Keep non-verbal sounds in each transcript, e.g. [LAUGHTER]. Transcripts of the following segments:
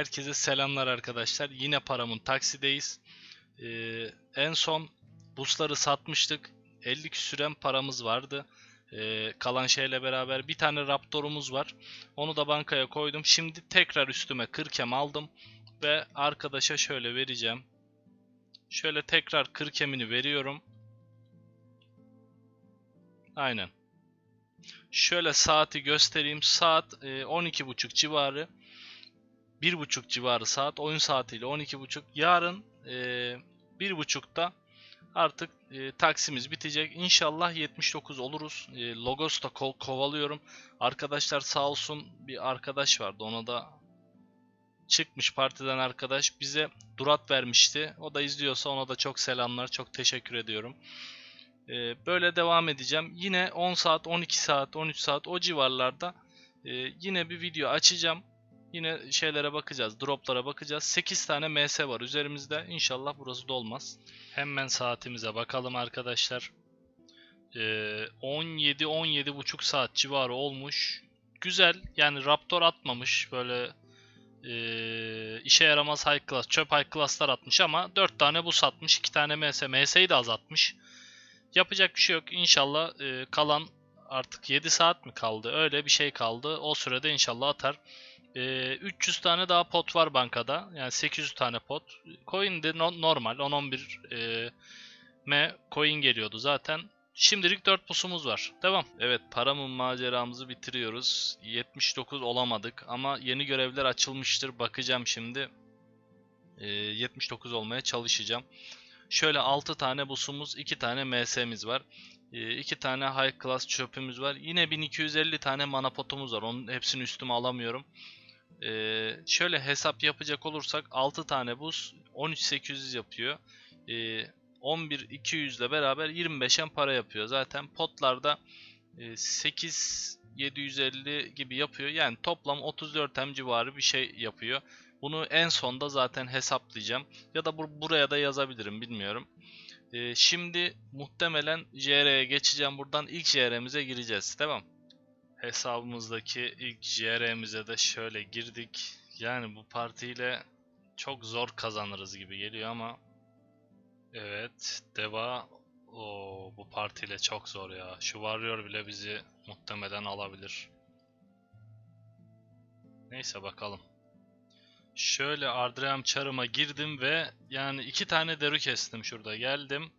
Herkese selamlar arkadaşlar. Yine paramın taksideyiz. Ee, en son busları satmıştık. 50 küsüren paramız vardı. Ee, kalan şeyle beraber bir tane Raptor'umuz var. Onu da bankaya koydum. Şimdi tekrar üstüme 40 aldım. Ve arkadaşa şöyle vereceğim. Şöyle tekrar 40 veriyorum. Aynen. Şöyle saati göstereyim. Saat e, 12.30 civarı. 1.30 civarı saat. Oyun saatiyle 12.30. Yarın e, 1.30'da artık e, taksimiz bitecek. İnşallah 79 oluruz. E, Logos da ko- kovalıyorum. Arkadaşlar sağ olsun bir arkadaş vardı. Ona da çıkmış partiden arkadaş bize durat vermişti. O da izliyorsa ona da çok selamlar. Çok teşekkür ediyorum. Ee, böyle devam edeceğim. Yine 10 saat, 12 saat, 13 saat o civarlarda e, yine bir video açacağım. Yine şeylere bakacağız, droplara bakacağız. 8 tane MS var üzerimizde. İnşallah burası dolmaz. Hemen saatimize bakalım arkadaşlar. Ee, 17 17 buçuk saat civarı olmuş. Güzel. Yani Raptor atmamış. Böyle e, işe yaramaz high class, çöp high class'lar atmış ama 4 tane bu satmış, 2 tane MS. MS'yi de azaltmış. Yapacak bir şey yok. İnşallah e, kalan artık 7 saat mi kaldı? Öyle bir şey kaldı. O sürede inşallah atar. E, 300 tane daha pot var bankada. Yani 800 tane pot. Coin de no- normal. 10-11 e, M coin geliyordu zaten. Şimdilik 4 pusumuz var. Devam. Evet paramın maceramızı bitiriyoruz. 79 olamadık ama yeni görevler açılmıştır. Bakacağım şimdi. E, 79 olmaya çalışacağım. Şöyle 6 tane busumuz, 2 tane MS'miz var. 2 tane high class çöpümüz var. Yine 1250 tane mana potumuz var. Onun hepsini üstüme alamıyorum. Ee, şöyle hesap yapacak olursak 6 tane buz 13800 yapıyor. Ee, 11200 ile beraber 25'en para yapıyor. Zaten potlarda e, 8750 gibi yapıyor. Yani toplam 34 M civarı bir şey yapıyor. Bunu en sonda zaten hesaplayacağım. Ya da bur- buraya da yazabilirim bilmiyorum. Ee, şimdi muhtemelen JR'ye geçeceğim. Buradan ilk JR'mize gireceğiz. Tamam. Hesabımızdaki ilk JR'mize de şöyle girdik. Yani bu partiyle çok zor kazanırız gibi geliyor ama Evet, Deva o bu partiyle çok zor ya. Şu Warrior bile bizi muhtemelen alabilir. Neyse bakalım. Şöyle Ardream Charım'a girdim ve yani iki tane deru kestim şurada. Geldim.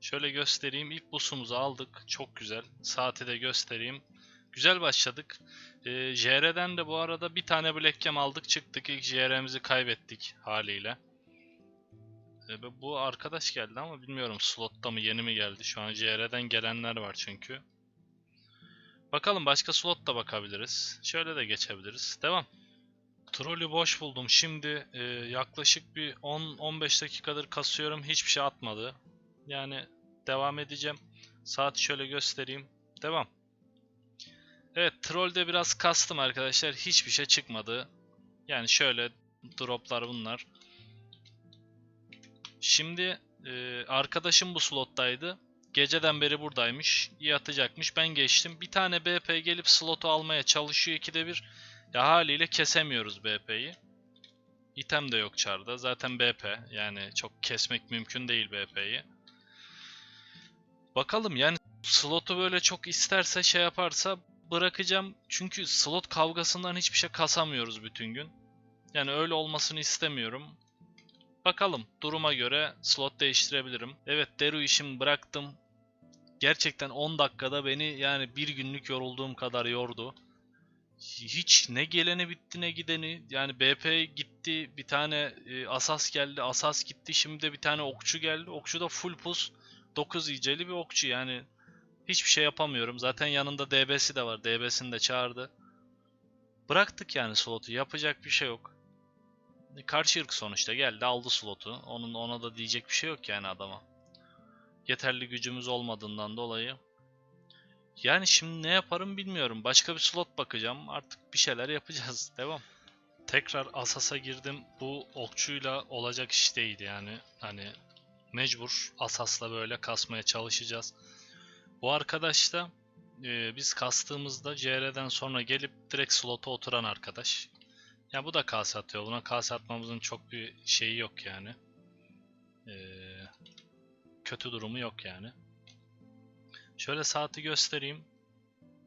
Şöyle göstereyim. İlk busumuzu aldık. Çok güzel. Saati de göstereyim. Güzel başladık. Ee, JR'den de bu arada bir tane Black Cam aldık çıktık. İlk JR'mizi kaybettik haliyle. Bu- bu arkadaş geldi ama bilmiyorum slotta mı yeni mi geldi. Şu an JR'den gelenler var çünkü. Bakalım başka slot da bakabiliriz. Şöyle de geçebiliriz. Devam. Trolü boş buldum. Şimdi e, yaklaşık bir 10-15 dakikadır kasıyorum. Hiçbir şey atmadı. Yani devam edeceğim. Saati şöyle göstereyim. Devam. Evet trollde biraz kastım arkadaşlar. Hiçbir şey çıkmadı. Yani şöyle droplar bunlar. Şimdi e, arkadaşım bu slottaydı. Geceden beri buradaymış. İyi atacakmış. Ben geçtim. Bir tane BP gelip slotu almaya çalışıyor ikide bir. Ya haliyle kesemiyoruz BP'yi. İtem de yok çarda. Zaten BP. Yani çok kesmek mümkün değil BP'yi. Bakalım yani slotu böyle çok isterse şey yaparsa bırakacağım. Çünkü slot kavgasından hiçbir şey kasamıyoruz bütün gün. Yani öyle olmasını istemiyorum. Bakalım duruma göre slot değiştirebilirim. Evet Deru işimi bıraktım. Gerçekten 10 dakikada beni yani bir günlük yorulduğum kadar yordu. Hiç ne geleni bitti ne gideni. Yani BP gitti bir tane e, Asas geldi. Asas gitti şimdi de bir tane okçu geldi. Okçu da full pus 9 iyiceli bir okçu yani. Hiçbir şey yapamıyorum. Zaten yanında DB'si de var. DB'sini de çağırdı. Bıraktık yani slotu. Yapacak bir şey yok. Karşı ırk sonuçta geldi aldı slotu. Onun ona da diyecek bir şey yok yani adama. Yeterli gücümüz olmadığından dolayı. Yani şimdi ne yaparım bilmiyorum. Başka bir slot bakacağım. Artık bir şeyler [LAUGHS] yapacağız. Devam. Tekrar Asas'a girdim. Bu okçuyla olacak iş değil yani. Hani mecbur Asas'la böyle kasmaya çalışacağız. Bu arkadaş da e, biz kastığımızda CR'den sonra gelip direkt slota oturan arkadaş. Ya bu da kase atıyor. Buna kase atmamızın çok bir şeyi yok yani. Ee, kötü durumu yok yani. Şöyle saati göstereyim.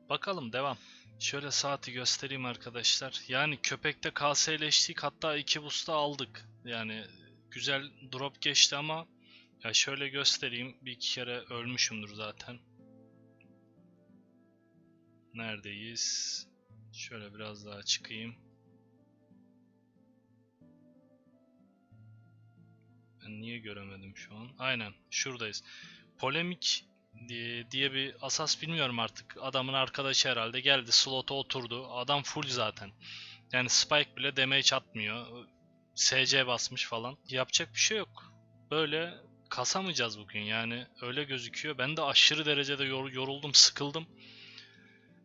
Bakalım devam. Şöyle saati göstereyim arkadaşlar. Yani köpekte KS'leştik hatta iki busta aldık. Yani güzel drop geçti ama ya şöyle göstereyim. Bir iki kere ölmüşümdür zaten. Neredeyiz? Şöyle biraz daha çıkayım. Ben niye göremedim şu an? Aynen şuradayız. Polemik diye, diye bir asas bilmiyorum artık. Adamın arkadaşı herhalde geldi slota oturdu. Adam full zaten. Yani Spike bile damage atmıyor. SC basmış falan. Yapacak bir şey yok. Böyle kasamayacağız bugün yani öyle gözüküyor. Ben de aşırı derecede yor- yoruldum, sıkıldım.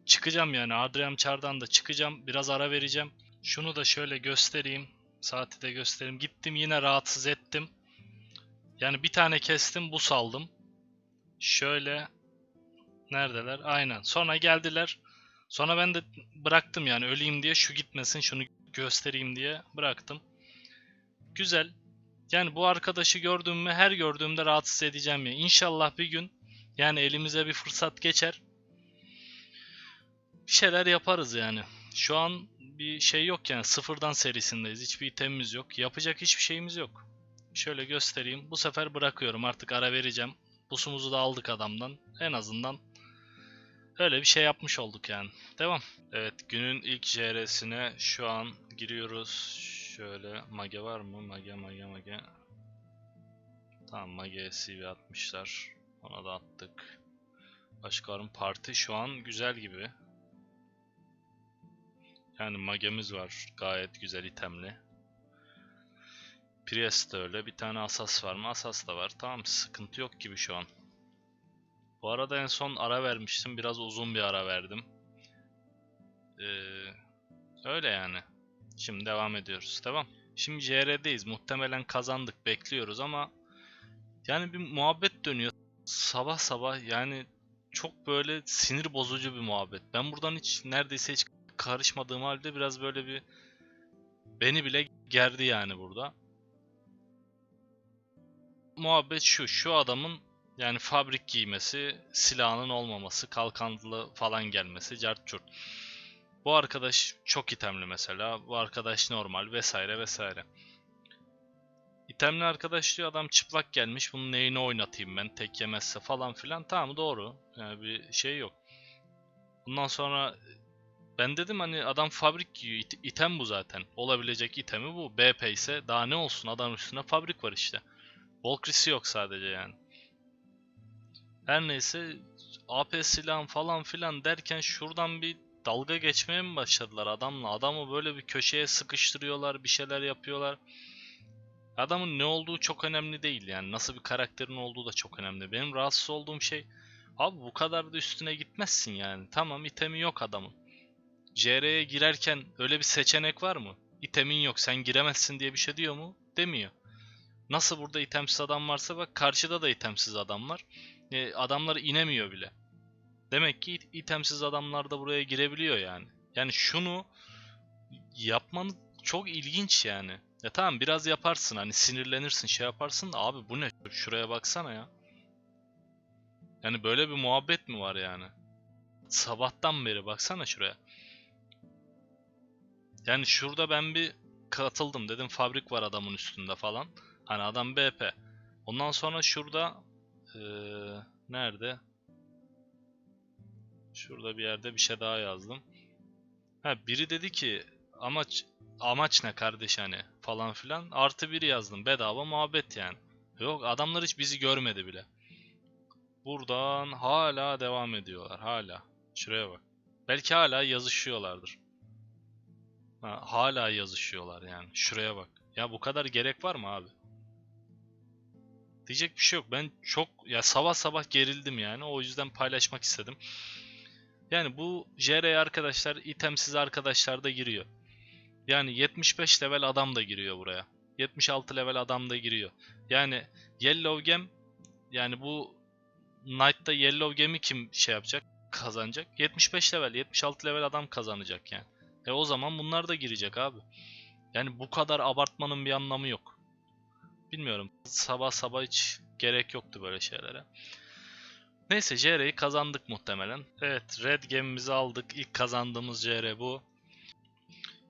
Çıkacağım yani Adrian Çar'dan da çıkacağım. Biraz ara vereceğim. Şunu da şöyle göstereyim. Saati de göstereyim. Gittim yine rahatsız ettim. Yani bir tane kestim bu saldım. Şöyle neredeler? Aynen. Sonra geldiler. Sonra ben de bıraktım yani öleyim diye şu gitmesin şunu göstereyim diye bıraktım. Güzel. Yani bu arkadaşı gördüğümü her gördüğümde rahatsız edeceğim ya. İnşallah bir gün yani elimize bir fırsat geçer. Bir şeyler yaparız yani. Şu an bir şey yok yani sıfırdan serisindeyiz. Hiçbir itemimiz yok. Yapacak hiçbir şeyimiz yok. Şöyle göstereyim. Bu sefer bırakıyorum. Artık ara vereceğim. Busumuzu da aldık adamdan. En azından öyle bir şey yapmış olduk yani. Devam. Evet günün ilk JR'sine şu an giriyoruz. Şöyle mage var mı? Mage mage mage. Tamam mage CV atmışlar. Ona da attık. Başkalarım parti şu an güzel gibi. Yani magemiz var. Gayet güzel itemli. Priest de öyle. Bir tane asas var mı? Asas da var. Tamam sıkıntı yok gibi şu an. Bu arada en son ara vermiştim. Biraz uzun bir ara verdim. Ee, öyle yani. Şimdi devam ediyoruz. Devam. Şimdi JR'deyiz. Muhtemelen kazandık. Bekliyoruz ama yani bir muhabbet dönüyor. Sabah sabah yani çok böyle sinir bozucu bir muhabbet. Ben buradan hiç neredeyse hiç karışmadığım halde biraz böyle bir beni bile gerdi yani burada. Muhabbet şu, şu adamın yani fabrik giymesi, silahının olmaması, kalkanlı falan gelmesi, cart curt. Bu arkadaş çok itemli mesela, bu arkadaş normal vesaire vesaire. İtemli arkadaş diyor adam çıplak gelmiş, bunun neyini oynatayım ben tek yemezse falan filan. Tamam doğru, yani bir şey yok. Bundan sonra ben dedim hani adam fabrik giyiyor. it- item bu zaten. Olabilecek itemi bu. BP ise daha ne olsun adam üstüne fabrik var işte. Volkrisi yok sadece yani. Her neyse AP silahım falan filan derken şuradan bir dalga geçmeye mi başladılar adamla? Adamı böyle bir köşeye sıkıştırıyorlar, bir şeyler yapıyorlar. Adamın ne olduğu çok önemli değil yani. Nasıl bir karakterin olduğu da çok önemli. Benim rahatsız olduğum şey abi bu kadar da üstüne gitmezsin yani. Tamam itemi yok adamın. JR'ye girerken öyle bir seçenek var mı? İtemin yok sen giremezsin diye bir şey diyor mu? Demiyor. Nasıl burada itemsiz adam varsa bak karşıda da itemsiz adam var. E, adamlar inemiyor bile. Demek ki it- itemsiz adamlar da buraya girebiliyor yani. Yani şunu yapman çok ilginç yani. Ya tamam biraz yaparsın hani sinirlenirsin şey yaparsın da abi bu ne? Şuraya baksana ya. Yani böyle bir muhabbet mi var yani? Sabahtan beri baksana şuraya. Yani şurada ben bir katıldım dedim fabrik var adamın üstünde falan. Hani adam BP. Ondan sonra şurada eee, nerede? Şurada bir yerde bir şey daha yazdım. Ha biri dedi ki amaç amaç ne kardeş hani falan filan. Artı biri yazdım. Bedava muhabbet yani. Yok adamlar hiç bizi görmedi bile. Buradan hala devam ediyorlar. Hala. Şuraya bak. Belki hala yazışıyorlardır. Ha, hala yazışıyorlar yani. Şuraya bak. Ya bu kadar gerek var mı abi? Diyecek bir şey yok. Ben çok ya sabah sabah gerildim yani. O yüzden paylaşmak istedim. Yani bu JR arkadaşlar itemsiz arkadaşlar da giriyor. Yani 75 level adam da giriyor buraya. 76 level adam da giriyor. Yani Yellow Gem yani bu Knight'ta Yellow Gem'i kim şey yapacak? Kazanacak. 75 level, 76 level adam kazanacak yani. E o zaman bunlar da girecek abi. Yani bu kadar abartmanın bir anlamı yok. Bilmiyorum. Sabah sabah hiç gerek yoktu böyle şeylere. Neyse JR'yi kazandık muhtemelen. Evet Red gemimizi aldık. İlk kazandığımız JR bu.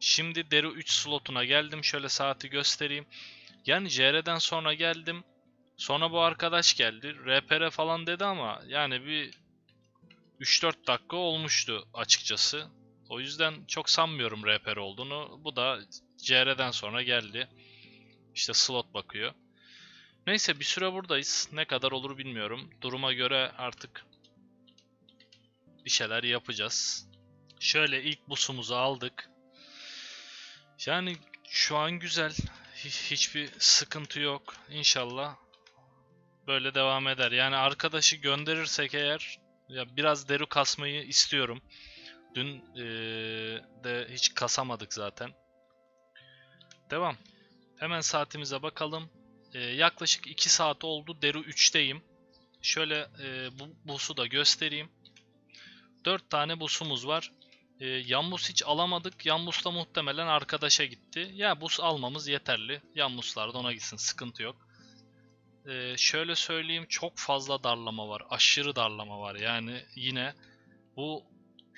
Şimdi Deru 3 slotuna geldim. Şöyle saati göstereyim. Yani JR'den sonra geldim. Sonra bu arkadaş geldi. RPR falan dedi ama yani bir 3-4 dakika olmuştu açıkçası. O yüzden çok sanmıyorum RPR olduğunu. Bu da CR'den sonra geldi. İşte slot bakıyor. Neyse bir süre buradayız. Ne kadar olur bilmiyorum. Duruma göre artık bir şeyler yapacağız. Şöyle ilk busumuzu aldık. Yani şu an güzel. Hiç, hiçbir sıkıntı yok. İnşallah böyle devam eder. Yani arkadaşı gönderirsek eğer ya biraz deru kasmayı istiyorum. Dün eee, de hiç kasamadık zaten. Devam. Hemen saatimize bakalım. Eee, yaklaşık 2 saat oldu. Deru 3'teyim. Şöyle eee, bu busu da göstereyim. 4 tane busumuz var. Eee yan bus hiç alamadık. Yan bus da muhtemelen arkadaşa gitti. Ya bus almamız yeterli. Yan buslar da ona gitsin. Sıkıntı yok. Eee, şöyle söyleyeyim çok fazla darlama var. Aşırı darlama var. Yani yine bu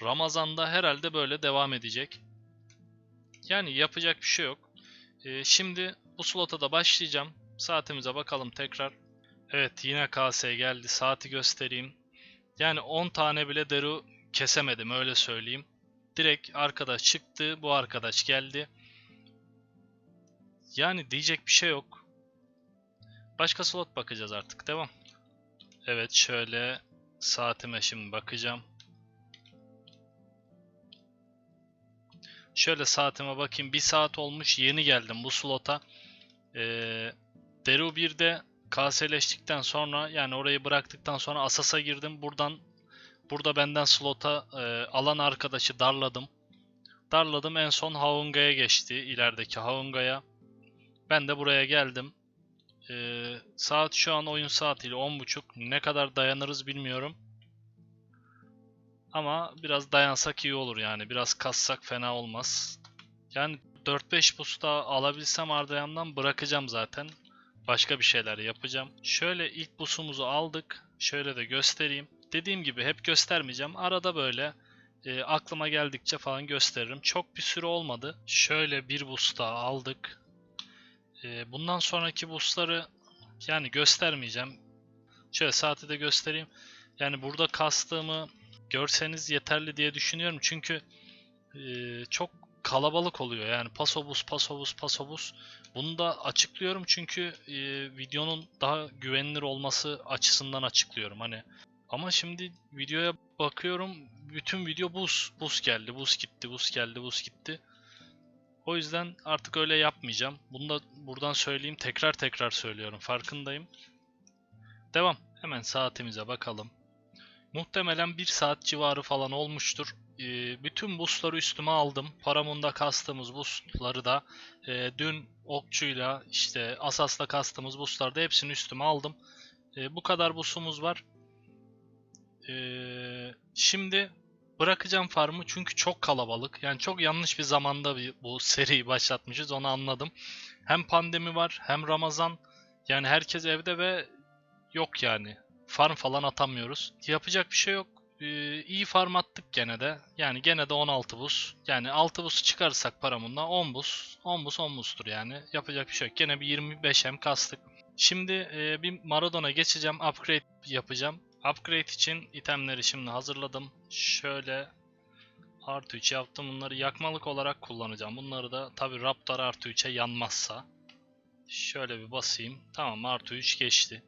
Ramazan'da herhalde böyle devam edecek. Yani yapacak bir şey yok. Ee, şimdi bu slota da başlayacağım. Saatimize bakalım tekrar. Evet yine KS geldi. Saati göstereyim. Yani 10 tane bile deru kesemedim öyle söyleyeyim. Direkt arkadaş çıktı. Bu arkadaş geldi. Yani diyecek bir şey yok. Başka slot bakacağız artık. Devam. Evet şöyle saatime şimdi bakacağım. Şöyle saatime bakayım. Bir saat olmuş. Yeni geldim bu slota. Ee, Deru 1'de KS'leştikten sonra yani orayı bıraktıktan sonra Asas'a girdim. Buradan burada benden slota e, alan arkadaşı darladım. Darladım en son Haunga'ya geçti. ilerideki Haunga'ya. Ben de buraya geldim. Ee, saat şu an oyun saatiyle 10.30. Ne kadar dayanırız bilmiyorum. Ama biraz dayansak iyi olur yani. Biraz kassak fena olmaz. Yani 4-5 boost daha alabilsem Ardayan'dan bırakacağım zaten. Başka bir şeyler yapacağım. Şöyle ilk boost'umuzu aldık. Şöyle de göstereyim. Dediğim gibi hep göstermeyeceğim. Arada böyle e, aklıma geldikçe falan gösteririm. Çok bir süre olmadı. Şöyle bir daha aldık. E, bundan sonraki boostları yani göstermeyeceğim. Şöyle saati de göstereyim. Yani burada kastığımı görseniz yeterli diye düşünüyorum. Çünkü e, çok kalabalık oluyor. Yani pasobus, pasobus, pasobus. Bunu da açıklıyorum çünkü e, videonun daha güvenilir olması açısından açıklıyorum. Hani ama şimdi videoya bakıyorum. Bütün video buz, buz geldi, buz gitti, buz geldi, buz gitti. O yüzden artık öyle yapmayacağım. Bunu da buradan söyleyeyim. Tekrar tekrar söylüyorum. Farkındayım. Devam. Hemen saatimize bakalım. Muhtemelen 1 saat civarı falan olmuştur. Ee, bütün boostları üstüme aldım. Paramunda kastığımız boostları da e, dün okçuyla işte asasla kastığımız boostları da hepsini üstüme aldım. E, bu kadar boostumuz var. E, şimdi bırakacağım farmı çünkü çok kalabalık. Yani çok yanlış bir zamanda bir, bu seriyi başlatmışız onu anladım. Hem pandemi var hem Ramazan. Yani herkes evde ve yok yani farm falan atamıyoruz. Yapacak bir şey yok. Ee, iyi farm attık gene de. Yani gene de 16 buz. Yani 6 buz çıkarırsak paramında 10 buz. 10 buz 10 buzdur yani. Yapacak bir şey yok. Gene bir 25 hem kastık. Şimdi e, bir Maradona geçeceğim. Upgrade yapacağım. Upgrade için itemleri şimdi hazırladım. Şöyle artı 3 yaptım. Bunları yakmalık olarak kullanacağım. Bunları da tabi Raptor artı 3'e yanmazsa. Şöyle bir basayım. Tamam artı 3 geçti.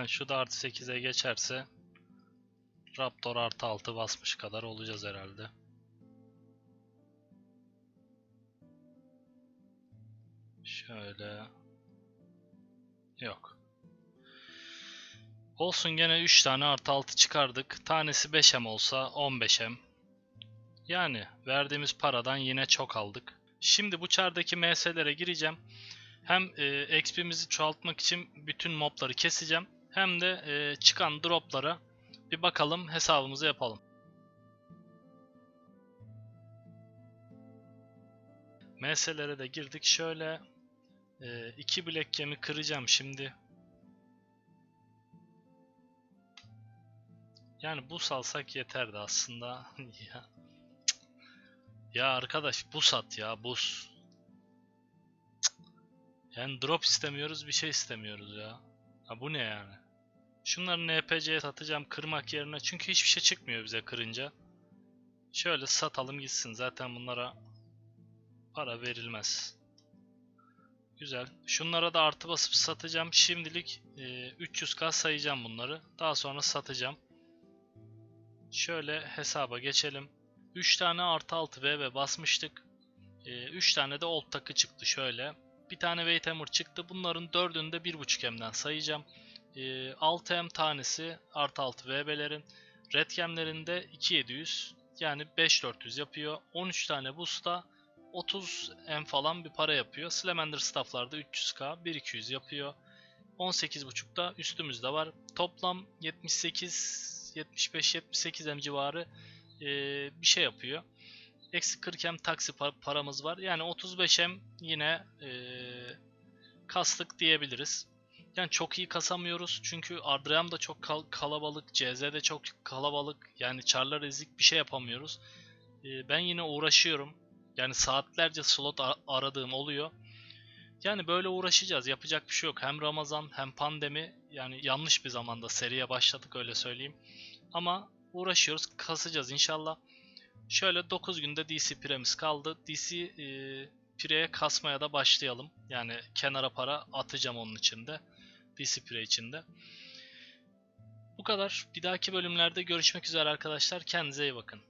Yani şu da artı 8'e geçerse Raptor artı 6 basmış kadar olacağız herhalde. Şöyle. Yok. Olsun gene 3 tane artı 6 çıkardık. Tanesi 5M olsa 15M. Yani verdiğimiz paradan yine çok aldık. Şimdi bu çardaki MS'lere gireceğim. Hem e, XP'mizi çoğaltmak için bütün mobları keseceğim. Hem de e, çıkan droplara bir bakalım hesabımızı yapalım. MS'lere de girdik. Şöyle e, iki bilek gemi kıracağım şimdi. Yani bu salsak yeterdi aslında. [LAUGHS] ya. Ya arkadaş bu sat ya buz. Yani drop istemiyoruz bir şey istemiyoruz ya. Ha bu ne yani? Şunları NPC'ye satacağım kırmak yerine çünkü hiçbir şey çıkmıyor bize kırınca. Şöyle satalım gitsin zaten bunlara para verilmez. Güzel. Şunlara da artı basıp satacağım. Şimdilik e, 300k sayacağım bunları. Daha sonra satacağım. Şöyle hesaba geçelim. 3 tane artı 6 VV basmıştık. 3 tane de old takı çıktı şöyle. Bir tane Weight çıktı. Bunların 4'ünü de 1.5M'den sayacağım. 6M tanesi artı 6 VB'lerin. Red Gem'lerin de 2700 yani 5400 yapıyor. 13 tane boost'a 30 M falan bir para yapıyor. Slamander staff'larda 300k 1200 yapıyor. 18.5'da üstümüzde var. Toplam 78 75 78 M civarı e, bir şey yapıyor. Eksi 40 M taksi par- paramız var. Yani 35 M yine e, kastık diyebiliriz. Yani çok iyi kasamıyoruz çünkü Ardream da çok kal- kalabalık, CZ de çok kalabalık. Yani çarlar ezik bir şey yapamıyoruz. E, ben yine uğraşıyorum. Yani saatlerce slot ar- aradığım oluyor. Yani böyle uğraşacağız. Yapacak bir şey yok. Hem Ramazan hem pandemi. Yani yanlış bir zamanda seriye başladık öyle söyleyeyim. Ama uğraşıyoruz. Kasacağız inşallah. Şöyle 9 günde DC piremiz kaldı. DC e, pireye kasmaya da başlayalım. Yani kenara para atacağım onun içinde. DC pire içinde. Bu kadar. Bir dahaki bölümlerde görüşmek üzere arkadaşlar. Kendinize iyi bakın.